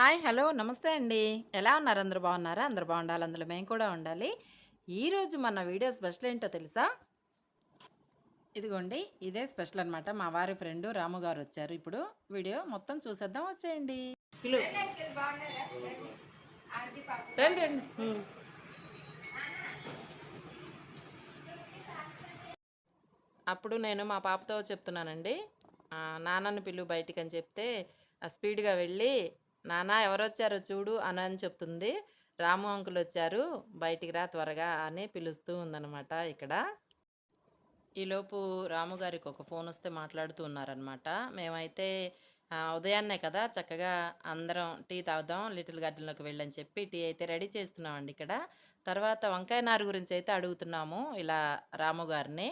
Hi hello నమస్తే అండి. ఎలా ఉన్నారు? అందరూ బాగున్నారా? అందరూ బాగుండాలి. అందులో మేము కూడా ఉండాలి. ఈరోజు మన వీడియో స్పెషల్ ఏంటో తెలుసా? ఇదిగోండి ఇదే స్పెషల్ అన్నమాట. మా వారి ఫ్రెండ్ రాము గారు వచ్చారు. ఇప్పుడు వీడియో మొత్తం చూసేద్దాం. వచ్చేయండి. రండి. అప్పుడు నేను మా పాపతో చెప్తున్నానండి. నాన్నని పిలువు బయటికి అని చెప్తే స్పీడ్గా వెళ్ళి నాన్న ఎవరు వచ్చారో చూడు అని అని చెప్తుంది. రాము అంకుల్ వచ్చారు బయటికి రా త్వరగా అని పిలుస్తూ ఉందన్నమాట ఇక్కడ. ఈలోపు రాము గారికి ఒక ఫోన్ వస్తే మాట్లాడుతూ ఉన్నారనమాట మేమైతే ఉదయాన్నే కదా చక్కగా అందరం టీ తాగుదాం లిటిల్ గార్డెన్లోకి వెళ్ళని చెప్పి టీ అయితే రెడీ చేస్తున్నామండి ఇక్కడ. తర్వాత వంకాయ నారు గురించి అయితే అడుగుతున్నాము ఇలా రాము గారిని.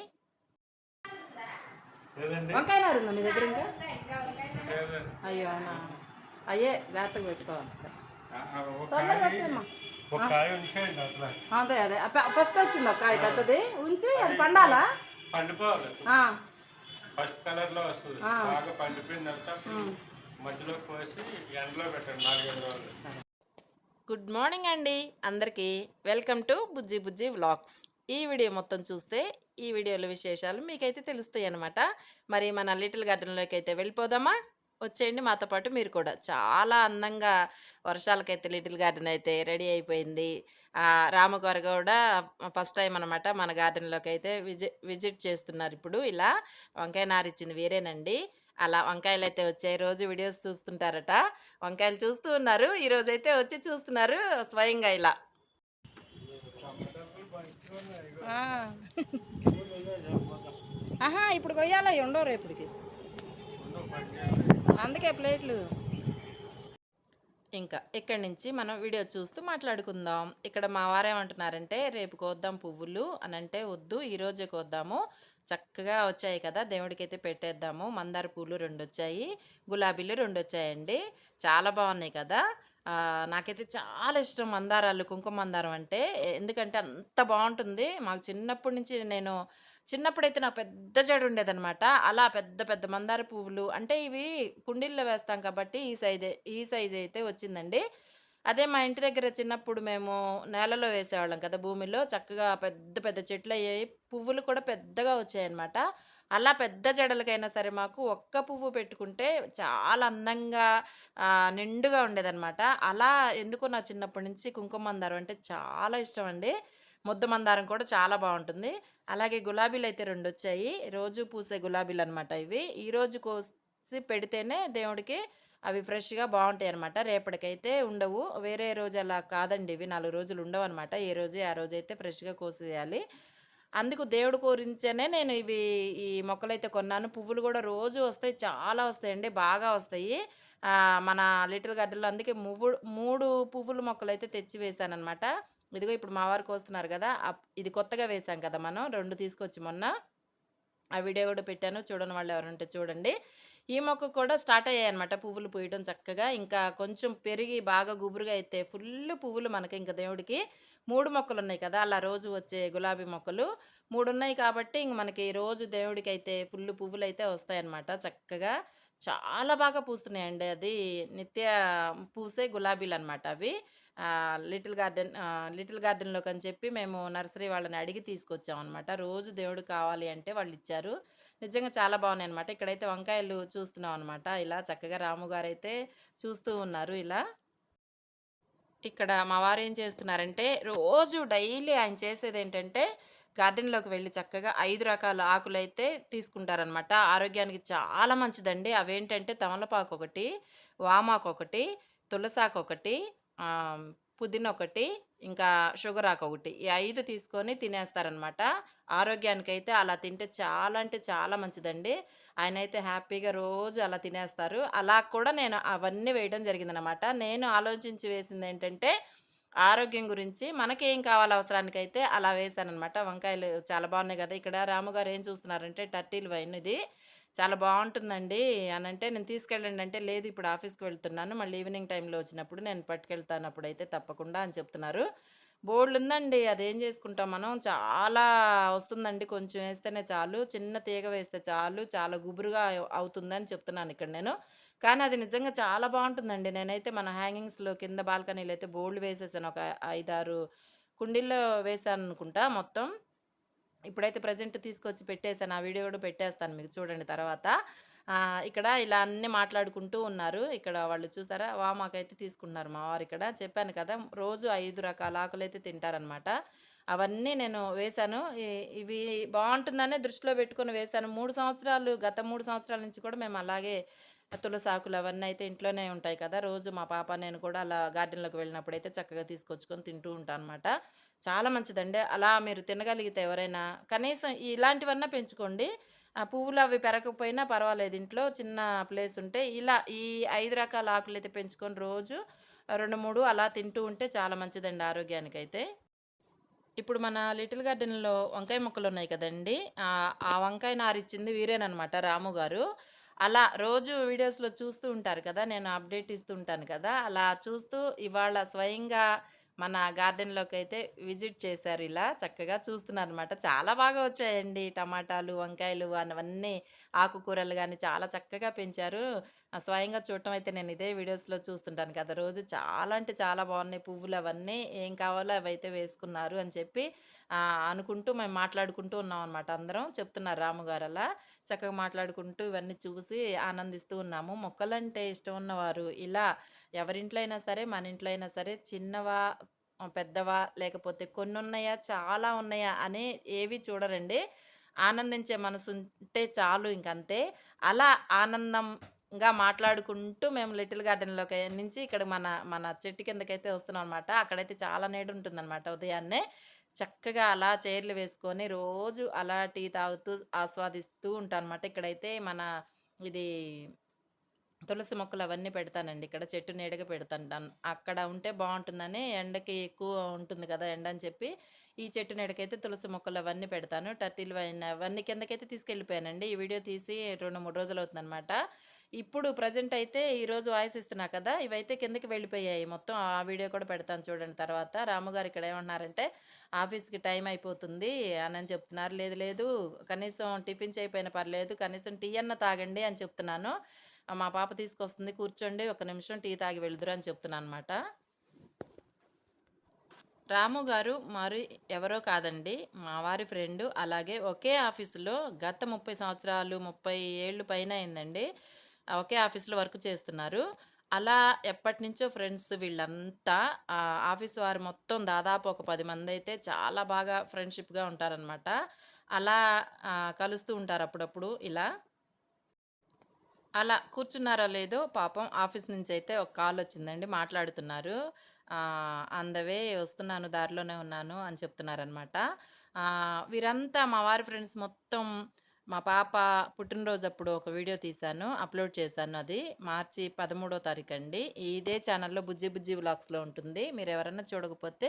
వంకాయ నారు ఉందా మీ దగ్గర ఇంకా. అయ్యో అవునా? అయ్యే జాగ్రత్తగా పెట్టుకోవాలి తొందరగా కాయ- వచ్చేమ్మా అదే అదే. ఫస్ట్ వచ్చింది ఒక కాయ పెద్దది. ఉంచి అది పండాలా? పండిపోవాలి. ఆ, ఫస్ట్ కలర్లో వస్తుంది. ఆ. బాగా పండిపోయిందంతా ఉమ్. మధ్యలో కోసి ఎండలో పెట్టండి నాలుగైదు రోజులు. గుడ్ మార్నింగ్ అండి. అందరికీ welcome to Bujji Bujji vlogs. ఈ వీడియో మొత్తం చూస్తే ఈ వీడియోలో విశేషాలు మీకైతే తెలుస్తాయి అన్నమాట మరి మన లిటిల్ గార్డెన్లోకి అయితే వెళ్ళిపోదామా? వచ్చేయండి మాతో పాటు మీరు కూడా. చాలా అందంగా వర్షాలకైతే లిటిల్ గార్డెన్ అయితే రెడీ అయిపోయింది. రామగారు కూడా ఫస్ట్ టైం అనమాట మన గార్డెన్లోకి అయితే విజి విజిట్ చేస్తున్నారు ఇప్పుడు ఇలా. వంకాయ నారు ఇచ్చింది వేరేనండి. అలా వంకాయలు అయితే వచ్చాయి. రోజు వీడియోస్ చూస్తుంటారట. వంకాయలు చూస్తూ ఉన్నారు. ఈరోజు అయితే వచ్చి చూస్తున్నారు స్వయంగా ఇలా. ఆహా ఇప్పుడు కొయ్యాలా? ఉండవు రేపుడికి అందుకే ప్లేట్లు. ఇంకా ఇక్కడి నుంచి మనం వీడియో చూస్తూ మాట్లాడుకుందాం. ఇక్కడ మా వారేమంటున్నారంటే రేపు కోద్దాం పువ్వులు అని అంటే వద్దు ఈరోజే కోద్దాము. చక్కగా వచ్చాయి కదా దేవుడికైతే పెట్టేద్దాము. మందార పూలు రెండు వచ్చాయి గులాబీలు రెండు వచ్చాయండి చాలా బాగున్నాయి కదా. నాకైతే చాలా ఇష్టం మందారాలు కుంకుమ మందారం అంటే. ఎందుకంటే అంత బాగుంటుంది. మాకు చిన్నప్పటి నుంచి నేను చిన్నప్పుడైతే నాకు పెద్ద చెడు ఉండేదన్నమాట. అలా పెద్ద పెద్ద మందార పువ్వులు అంటే ఇవి కుండీల్లో వేస్తాం కాబట్టి ఈ సైజే ఈ సైజ్ అయితే వచ్చిందండి. అదే మా ఇంటి దగ్గర చిన్నప్పుడు మేము నేలలో వేసేవాళ్ళం కదా భూమిలో. చక్కగా పెద్ద పెద్ద చెట్లు అయ్యాయి. పువ్వులు కూడా పెద్దగా వచ్చాయన్నమాట. అలా పెద్ద జడలకైనా సరే మాకు ఒక్క పువ్వు పెట్టుకుంటే చాలా అందంగా నిండుగా ఉండేదన్నమాట. అలా ఎందుకో నా చిన్నప్పటి నుంచి కుంకుమ మందారం అంటే చాలా ఇష్టం అండి. ముద్ద మందారం కూడా చాలా బాగుంటుంది. అలాగే గులాబీలు అయితే రెండు వచ్చాయి. రోజు పూసే గులాబీలు అనమాట ఇవి. ఈ రోజు కోసి పెడితేనే దేవుడికి అవి ఫ్రెష్గా బాగుంటాయి అనమాట రేపటికైతే ఉండవు. వేరే రోజు అలా కాదండి. ఇవి నాలుగు రోజులు ఉండవు అనమాట ఏ రోజు ఆ రోజు అయితే ఫ్రెష్గా కోసేయాలి. అందుకు దేవుడు కోరించనే నేను ఇవి ఈ మొక్కలైతే కొన్నాను. పువ్వులు కూడా రోజు వస్తాయి చాలా వస్తాయండి బాగా వస్తాయి. మన లిటిల్ గార్డెన్లో అందుకే మూడు మూడు పువ్వుల మొక్కలు అయితే తెచ్చి వేసాను అనమాట ఇదిగో ఇప్పుడు మా వారికి వస్తున్నారు కదా ఇది కొత్తగా వేసాం కదా మనం రెండు తీసుకొచ్చి మొన్న. ఆ వీడియో కూడా పెట్టాను చూడని వాళ్ళు ఎవరుంటే చూడండి. ఈ మొక్క కూడా స్టార్ట్ అయ్యాయి అనమాట పువ్వులు పూయటం చక్కగా. ఇంకా కొంచెం పెరిగి బాగా గుబురుగా అయితే ఫుల్ పువ్వులు మనకి ఇంకా దేవుడికి మూడు మొక్కలు ఉన్నాయి కదా అలా రోజు వచ్చే గులాబీ మొక్కలు. మూడు ఉన్నాయి కాబట్టి ఇంక మనకి రోజు దేవుడికి అయితే ఫుల్ పువ్వులు అయితే వస్తాయన్నమాట చక్కగా. చాలా బాగా పూస్తున్నాయండి అది. నిత్య పూసే గులాబీలు అనమాట అవి లిటిల్ గార్డెన్ లిటిల్ గార్డెన్లోకి అని చెప్పి మేము నర్సరీ వాళ్ళని అడిగి తీసుకొచ్చాం అనమాట రోజు దేవుడు కావాలి అంటే వాళ్ళు ఇచ్చారు. నిజంగా చాలా బాగున్నాయి అనమాట ఇక్కడైతే వంకాయలు చూస్తున్నాం అనమాట ఇలా చక్కగా రాము గారు అయితే చూస్తూ ఉన్నారు ఇలా. ఇక్కడ మా వారు ఏం చేస్తున్నారంటే రోజు డైలీ ఆయన చేసేది ఏంటంటే గార్డెన్లోకి వెళ్ళి చక్కగా ఐదు రకాల ఆకులు అయితే తీసుకుంటారనమాట ఆరోగ్యానికి చాలా మంచిదండి. అవేంటంటే తమలపాకు ఒకటి వామాకు ఒకటి తులసాకు ఒకటి పుదీనా ఒకటి ఇంకా షుగర్ ఆకు ఒకటి. ఈ ఐదు తీసుకొని తినేస్తారనమాట. ఆరోగ్యానికి అయితే అలా తింటే చాలా అంటే చాలా మంచిదండి. ఆయన అయితే హ్యాపీగా రోజు అలా తినేస్తారు. అలా కూడా నేను అవన్నీ వేయడం జరిగిందనమాట. నేను ఆలోచించి వేసింది ఏంటంటే ఆరోగ్యం గురించి మనకేం కావాలి అవసరానికైతే అలా వేసాననమాట వంకాయలు చాలా బాగున్నాయి కదా. ఇక్కడ రాముగారు ఏం చూస్తున్నారంటే టర్టీలు వైన్ ఇది. చాలా బాగుంటుందండి అని అంటే నేను తీసుకెళ్ళండి అంటే లేదు ఇప్పుడు ఆఫీస్కి వెళ్తున్నాను మళ్ళీ ఈవినింగ్ టైంలో వచ్చినప్పుడు నేను పట్టుకెళ్తాను అప్పుడైతే తప్పకుండా అని చెప్తున్నారు బోలెడుందండి. అదేం చేసుకుంటాం మనం. చాలా వస్తుందండి. కొంచెం వేస్తేనే చాలు. చిన్న తీగ వేస్తే చాలు. చాలా గుబురుగా అవుతుందని చెప్తున్నాను ఇక్కడ నేను. కానీ అది నిజంగా చాలా బాగుంటుందండి నేనైతే మన హ్యాంగింగ్స్‌లో కింద బాల్కనీలో అయితే బోలెడు వేసేసాను. ఒక 5, 6 కుండీల్లో అనుకుంటా మొత్తం. ఇప్పుడైతే ప్రజెంట్ తీసుకొచ్చి పెట్టేసాను. ఆ వీడియో కూడా పెట్టేస్తాను మీకు చూడండి తర్వాత. ఇక్కడ ఇలా అన్నీ మాట్లాడుకుంటూ ఉన్నారు. ఇక్కడ వాళ్ళు చూసారా వామాకైతే తీసుకున్నారు మా వారు ఇక్కడ. చెప్పాను కదా! రోజు ఐదు రకాల ఆకులైతే తింటారనమాట. అవన్నీ నేను వేశాను. ఇవి బాగుంటుందనే దృష్టిలో పెట్టుకొని వేశాను. మూడు సంవత్సరాలు గత మూడు సంవత్సరాల నుంచి కూడా మేము అలాగే తులసాకులు అవన్నీ అయితే ఇంట్లోనే ఉంటాయి కదా! రోజు మా పాప నేను కూడా అలా గార్డెన్‌లోకి అయితే చక్కగా తీసుకొచ్చుకొని తింటూ ఉంటాను అనమాట చాలా మంచిదండి. అలా మీరు తినగలిగితే ఎవరైనా కనీసం ఇలాంటివన్నా పెంచుకోండి. ఆ పువ్వులు అవి పెరగకపోయినా పర్వాలేదు ఇంట్లో చిన్న ప్లేస్ ఉంటే ఇలా ఈ ఐదు రకాల ఆకులైతే పెంచుకొని రోజు 2, 3 అలా తింటూ ఉంటే చాలా మంచిదండి ఆరోగ్యానికైతే. ఇప్పుడు మన లిటిల్ గార్డెన్‌లో వంకాయ మొక్కలు ఉన్నాయి కదండి ఆ వంకాయ నారిచ్చింది వీరేనమాట రాము గారు. అలా రోజు వీడియోస్‌లో చూస్తూ ఉంటారు కదా! నేను అప్డేట్ ఇస్తూ ఉంటాను కదా! అలా చూస్తూ ఇవాళ స్వయంగా మన గార్డెన్‌లోకైతే విజిట్ చేశారు ఇలా చక్కగా చూస్తున్నారనమాట. చాలా బాగా వచ్చాయండి. టమాటాలు, వంకాయలు అవన్నీ ఆకుకూరలు కానీ చాలా చక్కగా పెంచారు. స్వయంగా చూడటం అయితే నేను ఇదే వీడియోస్‌లో చూస్తుంటాను కదా! రోజు చాలా అంటే చాలా బాగున్నాయి పువ్వులు అవన్నీ. ఏం కావాలో అవైతే వేసుకున్నారు అని చెప్పి అనుకుంటూ మేము మాట్లాడుకుంటూ ఉన్నాం అనమాట అందరం. చెప్తున్నారు రాముగారు అలా. చక్కగా మాట్లాడుకుంటూ ఇవన్నీ చూసి ఆనందిస్తూ ఉన్నాము. మొక్కలంటే ఇష్టం ఉన్నవారు ఇలా ఎవరింట్లో అయినా సరే, మన ఇంట్లో అయినా సరే చిన్నవా, పెద్దవా లేకపోతే కొన్ని ఉన్నాయా చాలా ఉన్నాయా అని ఏవి చూడరండి. ఆనందించే మనసుంటే చాలు ఇంకంతే. అలా ఆనందం ఇంకా మాట్లాడుకుంటూ మేము లిటిల్ గార్డెన్‌లోకి నుంచి ఇక్కడ మన మన చెట్టు కిందకైతే వస్తున్నాం అనమాట అక్కడైతే చాలా నీడ నీడుంటుందనమాట ఉదయాన్నే. చక్కగా అలా చైర్లు వేసుకొని రోజు అలా టీ తాగుతూ ఆస్వాదిస్తూ ఉంటాను అనమాట ఇక్కడైతే మన ఇది తులసి మొక్కలు అవన్నీ పెడతానండి. ఇక్కడ చెట్టు నీడగా పెడతాను అక్కడ ఉంటే బాగుంటుందని ఎండకి ఎక్కువ ఉంటుంది కదా! ఎండ అని చెప్పి ఈ చెట్టు నీడకైతే తులసి మొక్కలు అవన్నీ పెడతాను. టర్టిల్ అవన్నీ కిందకైతే తీసుకెళ్ళిపోయానండి. ఈ వీడియో తీసి 2, 3 రోజులవుతుందనమాట. ఇప్పుడు ప్రజెంట్ అయితే ఈరోజు వాయిస్ ఇస్తున్నా కదా! ఇవైతే కిందకి వెళ్ళిపోయాయి మొత్తం. ఆ వీడియో కూడా పెడతాను చూడండి తర్వాత. రాము గారు ఇక్కడ ఏమంటున్నారంటే ఆఫీస్‌కి టైం అయిపోతుంది అని చెప్తున్నారు. లేదు లేదు కనీసం టిఫిన్ చేయకపోయినా పర్లేదు. కనీసం టీ అన్న తాగండి అని చెప్తున్నాను. మా పాప తీసుకొస్తుంది కూర్చోండి ఒక నిమిషం టీ తాగి వెళ్దురు అని చెప్తున్నాను అనమాట రాము గారు మరి ఎవరో కాదండి. మా వారి ఫ్రెండు. అలాగే ఒకే ఆఫీసులో గత 30 సంవత్సరాలు, 30 ఏళ్ళు పైన అయిందండి. ఒకే ఆఫీస్‌లో వర్క్ చేస్తున్నారు. అలా ఎప్పటినుంచో ఫ్రెండ్స్ వీళ్ళంతా. ఆఫీస్ వారు మొత్తం దాదాపు ఒక పది మంది అయితే చాలా బాగా ఫ్రెండ్‌షిప్‌గా ఉంటారనమాట. అలా కలుస్తూ ఉంటారు అప్పుడప్పుడు ఇలా. అలా కూర్చున్నారో లేదో పాపం ఆఫీస్ నుంచి అయితే ఒక కాల్ వచ్చిందండి మాట్లాడుతున్నారు. అందవే వస్తున్నాను దారిలోనే ఉన్నాను అని చెప్తున్నారనమాట. వీరంతా మా వారి ఫ్రెండ్స్ మొత్తం మా పాప పుట్టినరోజు అప్పుడు ఒక వీడియో తీశాను. అప్‌లోడ్ చేశాను అది. మార్చి పదమూడో తారీఖు అండి ఇదే ఛానల్లో బుజ్జి బుజ్జి వ్లాగ్స్‌లో ఉంటుంది. మీరు ఎవరన్నా చూడకపోతే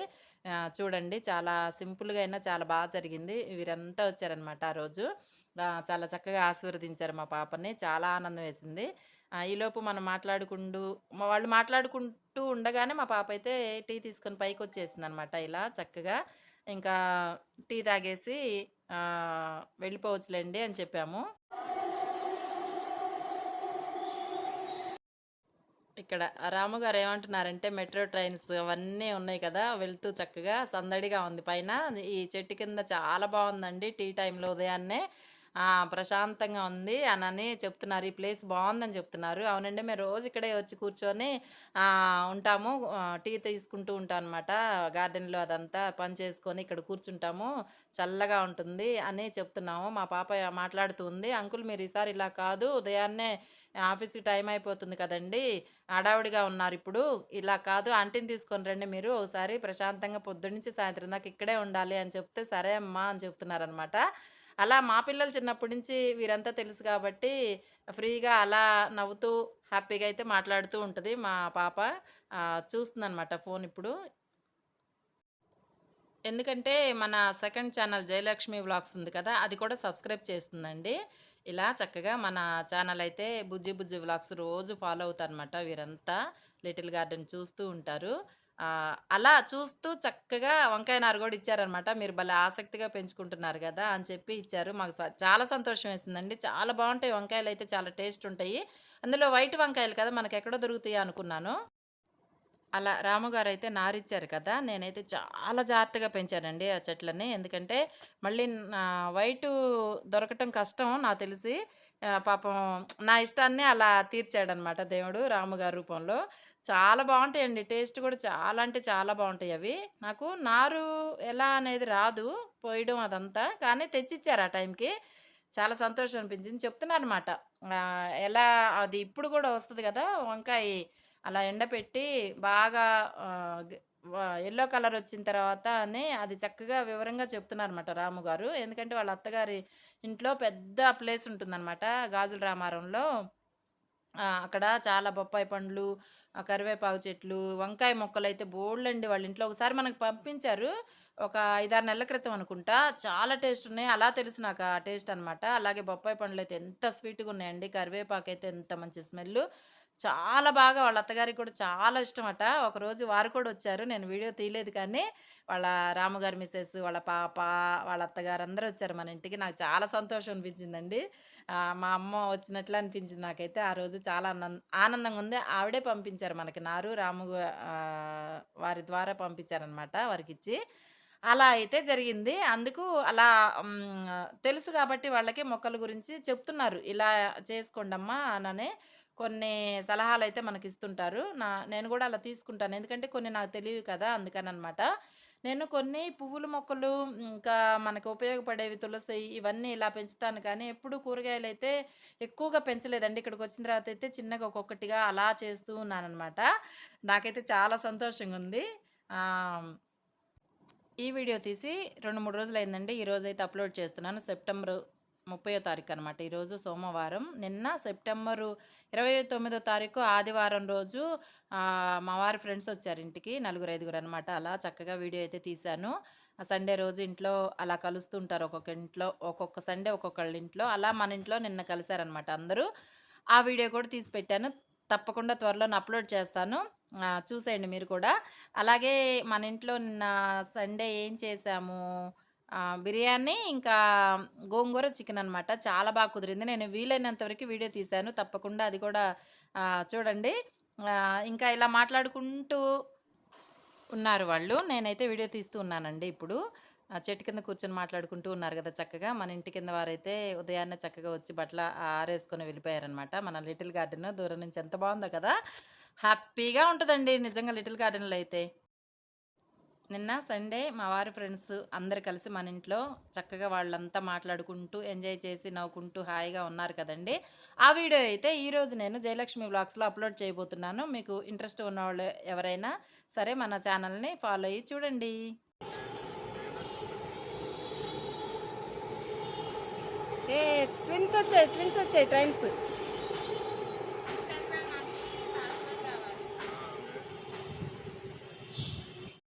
చూడండి. చాలా సింపుల్‌గా అయినా చాలా బాగా జరిగింది. వీరంతా వచ్చారనమాట ఆ రోజు. చాలా చక్కగా ఆశీర్వదించారు మా పాపని. చాలా ఆనందం వేసింది. ఈలోపు మనం మాట్లాడుకుంటూ వాళ్ళు మాట్లాడుకుంటూ ఉండగానే మా పాప అయితే టీ తీసుకొని పైకి వచ్చేసింది అనమాట ఇలా చక్కగా. ఇంకా టీ తాగేసి వెళ్ళిపోవచ్చులేండి అని చెప్పాము. ఇక్కడ రాముగారు ఏమంటున్నారంటే మెట్రో ట్రైన్స్ అవన్నీ ఉన్నాయి కదా! వెళ్తూ చక్కగా సందడిగా ఉంది పైన. ఈ చెట్టు కింద చాలా బాగుందండి టీ టైంలో ఉదయాన్నే. ప్రశాంతంగా ఉంది అనని చెప్తున్నారు. ఈ ప్లేస్ బాగుందని చెప్తున్నారు. అవునండి మేము రోజు ఇక్కడే వచ్చి కూర్చొని ఉంటాము. టీ తీసుకుంటూ ఉంటాం అనమాట గార్డెన్‌లో అదంతా పని చేసుకొని ఇక్కడ కూర్చుంటాము. చల్లగా ఉంటుంది అని చెప్తున్నాము. మా పాప మాట్లాడుతూ ఉంది. అంకుల్ మీరు ఈసారి ఇలా కాదు ఉదయాన్నే ఆఫీస్‌కి టైం అయిపోతుంది కదండీ! హడావిడిగా ఉన్నారిప్పుడు. ఇలా కాదు ఆంటీని తీసుకొని రండి మీరు ఒకసారి ప్రశాంతంగా పొద్దున్నుంచి సాయంత్రం దాకా ఇక్కడే ఉండాలి అని చెప్తే, సరే అమ్మా అని చెప్తున్నారనమాట. అలా మా పిల్లలు చిన్నప్పటి నుంచి వీరంతా తెలుసు కాబట్టి ఫ్రీగా అలా నవ్వుతూ హ్యాపీగా అయితే మాట్లాడుతూ ఉంటుంది మా పాప. చూస్తుందనమాట ఫోన్ ఇప్పుడు. ఎందుకంటే మన సెకండ్ ఛానల్ జయలక్ష్మి వ్లాగ్స్ ఉంది కదా! అది కూడా సబ్స్క్రైబ్ చేస్తుందండి. ఇలా చక్కగా మన ఛానల్ అయితే బుజ్జి బుజ్జి వ్లాగ్స్ రోజు ఫాలో అవుతారనమాట వీరంతా. లిటిల్ గార్డెన్ చూస్తూ ఉంటారు. అలా చూస్తూ చక్కగా వంకాయ నారు కూడా ఇచ్చారనమాట. మీరు భలే ఆసక్తిగా పెంచుకుంటున్నారు కదా అని చెప్పి ఇచ్చారు. మాకు స చాలా సంతోషం వేసిందండి. చాలా బాగుంటాయి వంకాయలు అయితే చాలా టేస్ట్ ఉంటాయి. అందులో వైట్ వంకాయలు కదా! మనకెక్కడో దొరుకుతాయి అనుకున్నాను. అలా రాముగారైతే నారిచ్చారు కదా! నేనైతే చాలా జాగ్రత్తగా పెంచానండి ఆ చెట్లని. ఎందుకంటే మళ్ళీ వైటు దొరకటం కష్టం నాకు తెలిసి. పాపం నా ఇష్టాన్ని అలా తీర్చాడనమాట దేవుడు రాముగారి రూపంలో. చాలా బాగుంటాయండి టేస్ట్ కూడా చాలా అంటే చాలా బాగుంటాయి అవి. నాకు నారు ఎలా అనేది రాదు పోయడం అదంతా. కానీ తెచ్చిచ్చారు ఆ టైంకి. చాలా సంతోషం అనిపించింది. చెప్తున్నారు అనమాట ఎలా అది ఇప్పుడు కూడా వస్తుంది కదా వంకాయి అలా ఎండపెట్టి బాగా ఎల్లో కలర్ వచ్చిన తర్వాత అని అది చక్కగా వివరంగా చెప్తున్నారు అనమాట రాముగారు. ఎందుకంటే వాళ్ళ అత్తగారి ఇంట్లో పెద్ద ప్లేస్ ఉంటుందన్నమాట గాజుల రామారంలో. అక్కడ చాలా బొప్పాయి పండ్లు, కరివేపాకు చెట్లు, వంకాయ మొక్కలు అయితే బోల్డండి వాళ్ళ ఇంట్లో. ఒకసారి మనకు పంపించారు. ఒక 5, 6 నెలల క్రితం అనుకుంటా. చాలా టేస్ట్ ఉన్నాయి. అలా తెలుసు నాకు ఆ టేస్ట్ అనమాట. అలాగే బొప్పాయి పండ్లు అయితే ఎంత స్వీట్‌గా ఉన్నాయండి. కరివేపాకు అయితే ఎంత మంచి స్మెల్లు. చాలా బాగా వాళ్ళ అత్తగారికి కూడా చాలా ఇష్టమట. ఒకరోజు వారు కూడా వచ్చారు. నేను వీడియో తీయలేదు కానీ, వాళ్ళ రాముగారి మిస్సెస్ వాళ్ళ పాప, వాళ్ళ అత్తగారు అందరూ వచ్చారు మన ఇంటికి. నాకు చాలా సంతోషం అనిపించిందండి. మా అమ్మ వచ్చినట్లు అనిపించింది నాకైతే. ఆ రోజు చాలా ఆనందంగా ఉంది. ఆవిడే పంపించారు మనకి నారు రాము వారి ద్వారా పంపించారనమాట వారికి ఇచ్చి అలా అయితే జరిగింది. అందుకు అలా తెలుసు కాబట్టి వాళ్ళకి మొక్కల గురించి చెప్తున్నారు. ఇలా చేసుకోండమ్మా అననే కొన్ని సలహాలైతే మనకిస్తుంటారు. నా నేను కూడా అలా తీసుకుంటాను. ఎందుకంటే కొన్ని నాకు తెలియవు కదా! అందుకని అనమాట నేను కొన్ని పువ్వుల మొక్కలు ఇంకా మనకు ఉపయోగపడేవి తులసి ఇవన్నీ ఇలా పెంచుతాను కానీ, ఎప్పుడు అయితే ఎక్కువగా పెంచలేదండి. ఇక్కడికొచ్చిన తర్వాత అయితే చిన్నగా ఒక్కొక్కటిగా అలా చేస్తూ ఉన్నానమాట నాకైతే చాలా సంతోషంగా ఉంది ఈ వీడియో తీసి రెండు మూడు రోజులు అయిందండి ఈరోజు అయితే అప్‌లోడ్ చేస్తున్నాను. సెప్టెంబరు ముప్పై తారీఖు అనమాట ఈరోజు సోమవారం. నిన్న సెప్టెంబరు 29 తారీఖు ఆదివారం రోజు మా వారి ఫ్రెండ్స్ వచ్చారు ఇంటికి. నలుగురు, ఐదుగురనమాట. అలా చక్కగా వీడియో అయితే తీశాను. సండే రోజు ఇంట్లో అలా కలుస్తుంటారు ఒక్కొక్క ఇంట్లో. ఒక్కొక్క సండే ఒక్కొక్కళ్ళ ఇంట్లో. అలా మన ఇంట్లో నిన్న కలిశారనమాట అందరూ. ఆ వీడియో కూడా తీసి పెట్టాను. తప్పకుండా త్వరలోనే అప్‌లోడ్ చేస్తాను. చూసేయండి మీరు కూడా. అలాగే మన ఇంట్లో నిన్న సండే ఏం చేశాము బిర్యానీ ఇంకా గోంగూర చికెన్ అనమాట. చాలా బాగా కుదిరింది. నేను వీలైనంత వరకు వీడియో తీశాను. తప్పకుండా అది కూడా చూడండి. ఇంకా ఇలా మాట్లాడుకుంటూ ఉన్నారు వాళ్ళు. నేనైతే వీడియో తీస్తూ ఉన్నానండి ఇప్పుడు. చెట్టు కింద కూర్చొని మాట్లాడుకుంటూ ఉన్నారు కదా చక్కగా. మన ఇంటి కింద వారైతే ఉదయాన్నే చక్కగా వచ్చి బట్టల ఆరేసుకొని వెళ్ళిపోయారనమాట. మన లిటిల్ గార్డెన్ దూరం నుంచి ఎంత బాగుందో కదా! హ్యాపీగా ఉంటుందండి నిజంగా లిటిల్ గార్డెన్‌లో అయితే. నిన్న సండే మా వారి ఫ్రెండ్స్ అందరు కలిసి మన ఇంట్లో చక్కగా వాళ్ళంతా మాట్లాడుకుంటూ, ఎంజాయ్ చేసి, నవ్వుకుంటూ హాయిగా ఉన్నారు కదండీ! ఆ వీడియో అయితే ఈరోజు నేను జయలక్ష్మి వ్లాగ్స్‌లో అప్‌లోడ్ చేయబోతున్నాను. మీకు ఇంట్రెస్ట్ ఉన్నవాళ్ళు ఎవరైనా సరే మన ఛానల్‌ని ఫాలో అయ్యి చూడండి. ఏ ట్విన్స్ వచ్చాయి. ట్విన్స్ వచ్చాయి ట్రైన్స్.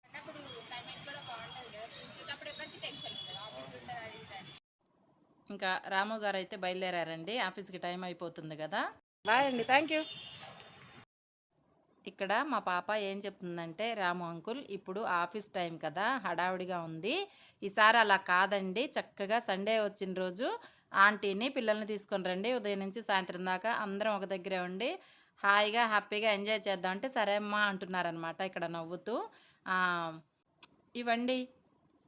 అన్నప్పుడు క్లైమేట్ కూడా బాగుంటది కదా చూసుకున్నప్పుడు ఎవరికి టెన్షన్ ఉండదు ఆఫీస్ ఉంటుంది అది ఇది అని ఇంకా రాము గారైతే బయలుదేరారండి. ఆఫీస్‌కి టైం అయిపోతుంది గదా! బాయ్ అండి. Thank you. ఇక్కడ మా పాప ఏం చెప్తుందంటే, "రాము అంకుల్ ఇప్పుడు ఆఫీస్ టైం కదా! హడావిడిగా ఉంది. ఈసారి అలా కాదండి. చక్కగా సండే వచ్చిన రోజు ఆంటీని, పిల్లల్ని తీసుకొని రండి. ఉదయం నుంచి సాయంత్రం దాకా అందరం ఒక దగ్గరే ఉండి హాయిగా, హ్యాపీగా ఎంజాయ్ చేద్దాం" అంటే, "సరే అమ్మా" అంటున్నారనమాట ఇక్కడ నవ్వుతూ. ఇవండి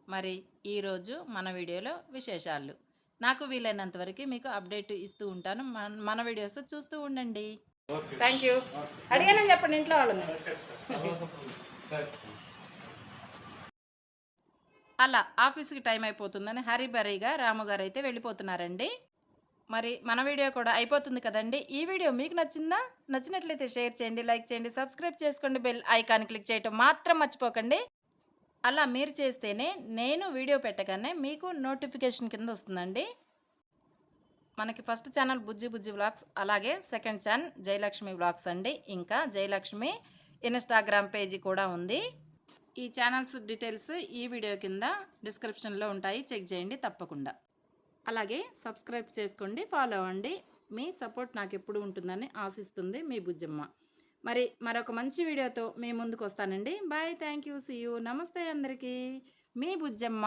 మరి ఈరోజు మన వీడియోలో విశేషాలు. నాకు వీలైనంత వరకి మీకు అప్డేట్ ఇస్తూ ఉంటాను. మన మన వీడియోస్ చూస్తూ ఉండండి. Thank you. ఓకే. అడిగానని చెప్పండి ఇంట్లో వాళ్ళని. అలా ఆఫీస్‌కి టైం అయిపోతుందని హరీ బరీగా రాముగారు అయితే వెళ్ళిపోతున్నారండి. మరి మన వీడియో కూడా అయిపోతుంది కదండీ! ఈ వీడియో మీకు నచ్చిందా? నచ్చినట్లయితే షేర్ చేయండి, లైక్ చేయండి, సబ్స్క్రైబ్ చేసుకోండి. బెల్ ఐకాన్ క్లిక్ చేయటం మాత్రం మర్చిపోకండి. అలా మీరు చేస్తేనే నేను వీడియో పెట్టగానే మీకు నోటిఫికేషన్ కింద వస్తుందండి. మనకి first channel Bujji Bujji vlogs అలాగే సెకండ్ ఛానల్ జయలక్ష్మి వ్లాగ్స్ అండి. ఇంకా జయలక్ష్మి ఇన్‌స్టాగ్రామ్ పేజీ కూడా ఉంది. ఈ ఛానల్స్ డీటెయిల్స్ ఈ వీడియో కింద డిస్క్రిప్షన్‌లో ఉంటాయి. చెక్ చేయండి తప్పకుండా. అలాగే సబ్స్క్రైబ్ చేసుకోండి, ఫాలో అవ్వండి. మీ సపోర్ట్ నాకు ఎప్పుడు ఉంటుందని ఆశిస్తుంది మీ బుజ్జమ్మ. మరి మరొక మంచి వీడియోతో మీ ముందుకు వస్తానండి. Bye thank you see you నమస్తే అందరికీ. మీ బుజ్జమ్మ.